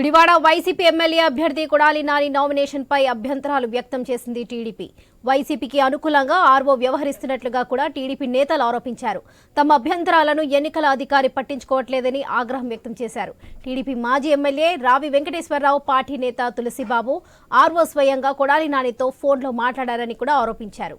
Gudivada YCP MLA అభ్యర్థి Kodali Nani nomination పై అభ్యంతరాలు వ్యక్తం చేసింది టీడీపీ. వైసీపీకి అనుకూలంగా ఆర్వో వ్యవహరిస్తున్నట్లుగా కూడా టీడీపీ నేతలు ఆరోపించారు. తమ అభ్యంతరాలను ఎన్నికల అధికారి పట్టించుకోవట్లేదని ఆగ్రహం వ్యక్తం చేశారు. టీడీపీ మాజీ ఎమ్మెల్యే రావి వెంకటేశ్వరరావు పార్టీ నేత తులసిబాబు ఆర్వో స్వయంగా కొడాలి నానితో ఫోన్లో మాట్లాడారని కూడా ఆరోపించారు.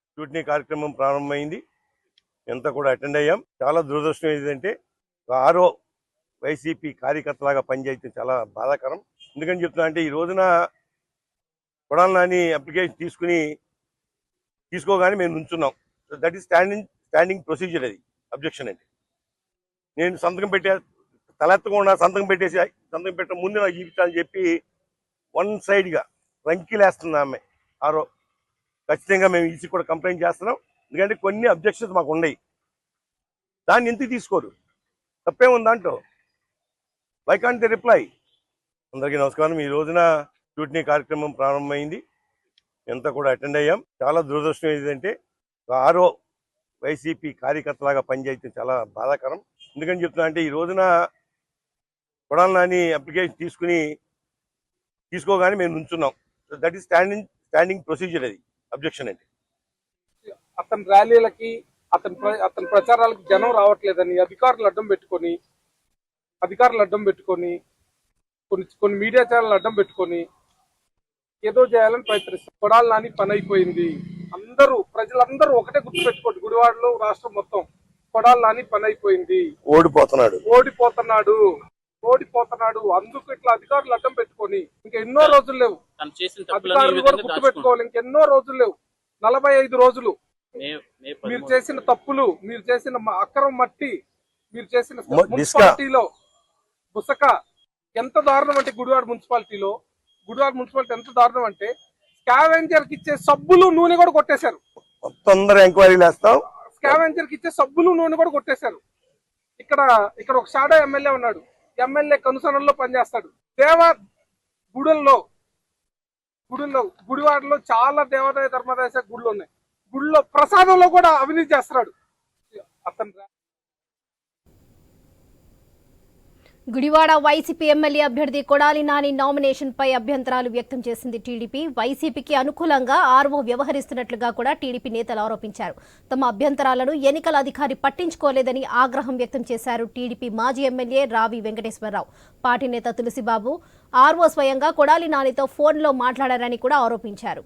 స్క్రూటినీ కార్యక్రమం ప్రారంభమైంది. ఎంత కూడా అటెండ్ అయ్యాం. చాలా దురదృష్టం ఏంటంటే ఆరో వైసీపీ కార్యకర్తలాగా పనిచేయడం చాలా బాధాకరం. ఎందుకని చెప్తున్నా అంటే ఈ రోజున కొడాలి నాని అప్లికేషన్ తీసుకుని తీసుకోగానే మేము నుంచున్నాం. That is standing standing procedure అది అబ్జెక్షన్ అండి. నేను సంతకం పెట్టే తలెత్తకుండా సంతకం పెట్టేసి సంతకం పెట్టడం ముందు నాకు చూపించాలని చెప్పి వన్ సైడ్గా రంకిలేస్తుంది ఆమె ఆరో ఖచ్చితంగా మేము ఈసీ కూడా కంప్లైంట్ చేస్తున్నాం. ఎందుకంటే కొన్ని అబ్జెక్షన్స్ మాకు ఉన్నాయి. దాన్ని ఎందుకు తీసుకోరు? తప్పేముంది దాంట్లో. వై కాంట్ ది రిప్లై అందరికీ నమస్కారం. ఈ రోజున స్క్రూటినీ కార్యక్రమం ప్రారంభమైంది. ఎంత కూడా అటెండ్ అయ్యాం. చాలా దురదృష్టం ఏంటంటే ఆరో వైసీపీ కార్యకర్తలాగా పనిచేయడం చాలా బాధాకరం. ఎందుకని చెప్తున్నా అంటే ఈ రోజున కొడాలి నాని అప్లికేషన్ తీసుకుని తీసుకోగానే మేము నుంచున్నాం. That is standing standing procedure అది. అబ్జెక్షన్ అండి అతని ర్యాలీలకి అతని అతని ప్రచారాలకు జనం రావట్లేదని అధికారులు అడ్డం పెట్టుకొని అధికారులు అడ్డం పెట్టుకొని కొన్ని కొన్ని మీడియా ఛానల్ అడ్డం పెట్టుకొని ఏదో చేయాలని ప్రయత్నిస్తారు. కొడాలి నాని పని అయిపోయింది. అందరూ ప్రజలందరూ ఒకటే గుర్తు పెట్టుకోండి గుడివాడలో రాష్ట్రం మొత్తం కొడాలి నాని పని అయిపోయింది. ఓడిపోతున్నాడు. ఓడిపోతున్నాడు. ఓడిపోతున్నాడు. అందుకు ఇట్లా అధికారులు అడ్డం పెట్టుకొని ఇంకా ఎన్నో రోజులు లేవు. అధికారులు కూడా గుర్తు పెట్టుకోవాలి ఇంకెన్నో రోజులు లేవు. నలభై ఐదు రోజులు. మీరు చేసిన తప్పులు మీరు చేసిన అక్రమ మట్టి మీరు చేసిన. మున్సిపాలిటీలో బుసక ఎంత దారుణం అంటే గుడివాడ మున్సిపాలిటీలో? గుడివాడ మున్సిపాలిటీ ఎంత దారుణం అంటే స్కావెంజర్కి ఇచ్చే సబ్బులు నూనె కూడా కొట్టేశారు. మొత్తం అందరూ ఎంక్వైరీలు వేస్తాం స్కావెంజర్కి ఇచ్చే సబ్బులు నూనె కూడా కొట్టేశారు. ఇక్కడ ఇక్కడ ఒక షాడో ఎమ్మెల్యే ఉన్నాడు. ఎమ్మెల్యే కనుసనల్లో పనిచేస్తాడు. దేవ గుడుల్లో గుడుల్లో గుడివాడలో చాలా దేవాదాయ ధర్మదాయ గుళ్ళు ఉన్నాయి. గుళ్ళో ప్రసాదంలో కూడా అవినీతి చేస్తున్నాడు. అతను గుడివాడ వైసీపీ ఎమ్మెల్యే అభ్యర్థి కొడాలి నాని నామినేషన్ పై అభ్యంతరాలు వ్యక్తం చేసింది టీడీపీ. వైసీపీకి అనుకూలంగా ఆర్వో వ్యవహరిస్తున్నట్లుగా కూడా టీడీపీ నేతలు ఆరోపించారు. తమ అభ్యంతరాలను ఎన్నికల అధికారి పట్టించుకోలేదని ఆగ్రహం వ్యక్తం చేశారు టీడీపీ మాజీ ఎమ్మెల్యే రావి వెంకటేశ్వరరావు. పార్టీ నేత తులసిబాబు ఆర్వో స్వయంగా కొడాలి నానితో ఫోన్లో మాట్లాడారని కూడా ఆరోపించారు.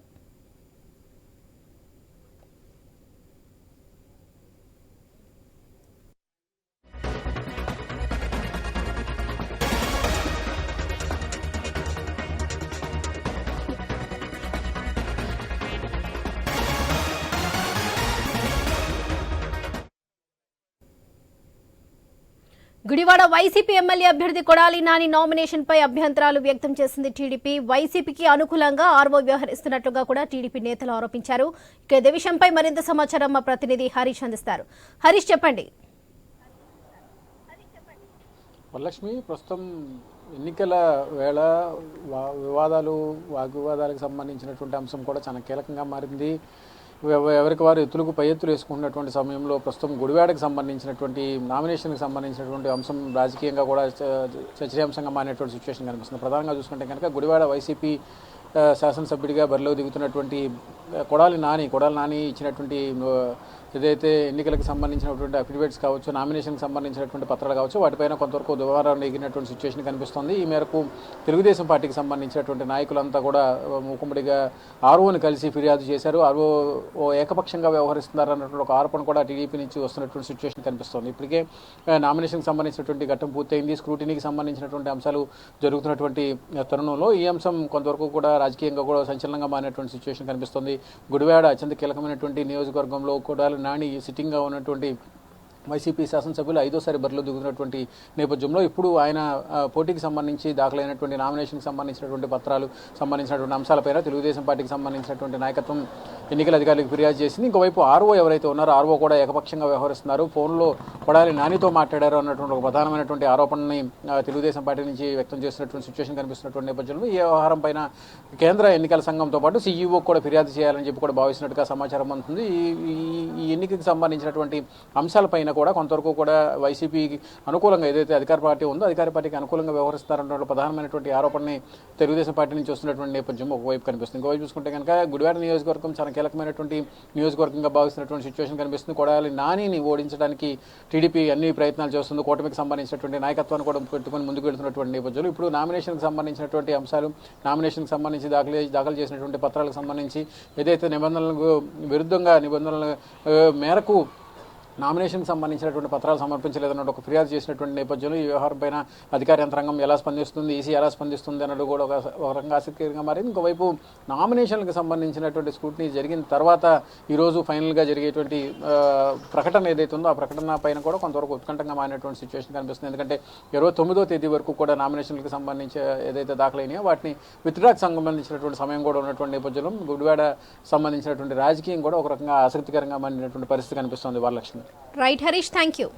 గుడివాడ వైసీపీ ఎమ్మెల్యే అభ్యర్థి కొడాలి నాని నామినేషన్ పై అభ్యంతరాలు వ్యక్తం చేసింది టీడీపీ. వైసీపీకి అనుకూలంగా ఆర్వో వ్యవహరిస్తున్నట్లుగా కూడా టీడీపీ నేతలు ఆరోపించారు. ఇక ఇదే విషయంపై మరింత సమాచారం మా ప్రతినిధి హరీష్ అందిస్తారు. హరీష్ చెప్పండి. వరలక్ష్మి ప్రస్తుతం ఎన్నికల వేళ వా- వివాదాలు వాగ్వివాదాలకు సంబంధించినటువంటి అంశం కూడా చాలా కీలకంగా మారింది. ఎవరికి వారు ఎత్తులకు పై ఎత్తులు వేసుకుంటున్నటువంటి సమయంలో ప్రస్తుతం గుడివాడకు సంబంధించినటువంటి నామినేషన్కి సంబంధించినటువంటి అంశం రాజకీయంగా కూడా చ- చర్చనీయాంశంగా మారినటువంటి సిచ్యువేషన్ కనిపిస్తుంది. ప్రధానంగా చూసుకుంటే కనుక గుడివాడ వైసీపీ శాసనసభ్యుడిగా బరిలో దిగుతున్నటువంటి కొడాలి నాని కొడాలి నాని ఇచ్చినటువంటి ఏదైతే ఎన్నికలకు సంబంధించినటువంటి అఫిడవిట్స్ కావచ్చు నామినేషన్కి సంబంధించినటువంటి పత్రాలు కావచ్చు వాటిపైన కొంతవరకు దువారం ఎగిరినటువంటి సిచ్యువేషన్ కనిపిస్తోంది. ఈ మేరకు తెలుగుదేశం పార్టీకి సంబంధించినటువంటి నాయకులంతా కూడా ఆ, మూకుమ్మడిగా ఆర్ఓని కలిసి ఫిర్యాదు చేశారు. ఆర్ఓ ఓ ఏకపక్షంగా వ్యవహరిస్తున్నారన్నటువంటి ఒక ఆరోపణ కూడా టీడీపీ నుంచి వస్తున్నటువంటి సిచ్యువేషన్ కనిపిస్తోంది. ఇప్పటికే నామినేషన్కి సంబంధించినటువంటి ఘట్టం పూర్తయింది. స్క్రూటినీకి సంబంధించినటువంటి అంశాలు జరుగుతున్నటువంటి తరుణంలో ఈ అంశం కొంతవరకు కూడా రాజకీయంగా కూడా సంచలనంగా మారినటువంటి సిచ్యువేషన్ కనిపిస్తుంది. గుడివాడ అత్యంత కీలకమైనటువంటి నియోజకవర్గంలో కూడా నాని సిట్టింగ్గా ఉన్నటువంటి వైసీపీ శాసనసభ్యులు ఐదోసారి బరిలో దిగుతున్నటువంటి నేపథ్యంలో ఇప్పుడు ఆయన పోటీకి సంబంధించి దాఖలైనటువంటి నామినేషన్కి సంబంధించినటువంటి పత్రాలు సంబంధించినటువంటి అంశాలపైన తెలుగుదేశం పార్టీకి సంబంధించినటువంటి నాయకత్వం ఎన్నికల అధికారులకు ఫిర్యాదు చేసింది. ఇంకోవైపు ఆర్ఓ ఎవరైతే ఉన్నారో ఆర్ఓ కూడా ఏకపక్షంగా వ్యవహరిస్తున్నారు. ఫోన్లో కొడాలి నానితో మాట్లాడారు అన్నటువంటి ఒక ప్రధానమైనటువంటి ఆరోపణని తెలుగుదేశం పార్టీ నుంచి వ్యక్తం చేసినటువంటి సిచ్యువేషన్ కనిపిస్తున్నటువంటి నేపథ్యంలో ఈ వ్యవహారం పైన కేంద్ర ఎన్నికల సంఘంతో పాటు సీఈఓ కూడా ఫిర్యాదు చేయాలని చెప్పి కూడా భావిస్తున్నట్టుగా సమాచారం అందుతుంది. ఈ- ఈ ఎన్నికకి సంబంధించినటువంటి అంశాలపైన కూడా కొంతవరకు కూడా వైసీపీకి అనుకూలంగా ఏదైతే అధికార పార్టీ ఉందో అధికార పార్టీకి అనుకూలంగా వ్యవహరిస్తారన్నటువంటి ప్రధానమైనటువంటి ఆరోపణని తెలుగుదేశం పార్టీ నుంచి వస్తున్నటువంటి నేపథ్యం ఒకవైపు కనిపిస్తుంది. ఇంకోవైపు చూసుకుంటే కనుక గుడివాడ నియోజకవర్గం చాలా కీలకమైనటువంటి నియోజకవర్గంగా భావిస్తున్నటువంటి సిచ్యువేషన్ కనిపిస్తుంది. కొడాలి నానిని ఓడించడానికి టీడీపీ అన్ని ప్రయత్నాలు చేస్తుంది. కూటమికి సంబంధించినటువంటి నాయకత్వాన్ని కూడా పెట్టుకొని ముందుకు వెళ్తున్నటువంటి నేపథ్యంలో ఇప్పుడు నామినేషన్కి సంబంధించినటువంటి అంశాలు నామినేషన్కి సంబంధించి దాఖలు దాఖలు చేసినటువంటి పత్రాలకు సంబంధించి ఏదైతే నిబంధనలకు విరుద్ధంగా నిబంధనల మేరకు నామినేషన్ సంబంధించినటువంటి పత్రాలు సమర్పించలేదన్నట్టు ఒక ఫిర్యాదు చేసినటువంటి నేపథ్యంలో ఈ వ్యవహారం పైన అధికార యంత్రాంగం ఎలా స్పందిస్తుంది ఈసీ ఎలా స్పందిస్తుంది అన్నట్టు కూడా ఒక రకంగా ఆసక్తికరంగా మారింది. ఇంకోవైపు నామినేషన్లకు సంబంధించినటువంటి స్క్రూటినీ జరిగిన తర్వాత ఈరోజు ఫైనల్గా జరిగేటువంటి ప్రకటన ఏదైతే ఉందో ఆ ప్రకటన పైన కూడా కొంతవరకు ఉత్కంఠంగా మారినటువంటి సిచ్యువేషన్ కనిపిస్తుంది. ఎందుకంటే ఇరవై తొమ్మిదో తేదీ వరకు కూడా నామినేషన్లకు సంబంధించి ఏదైతే దాఖలైనాయో వాటిని విత్డ్రాకి సంబంధించినటువంటి సమయం కూడా ఉన్నటువంటి నేపథ్యంలో గుడివాడ సంబంధించినటువంటి రాజకీయం కూడా ఒక రకంగా ఆసక్తికరంగా మారినటువంటి పరిస్థితి కనిపిస్తుంది Varalakshmi Right, Harish, thank you.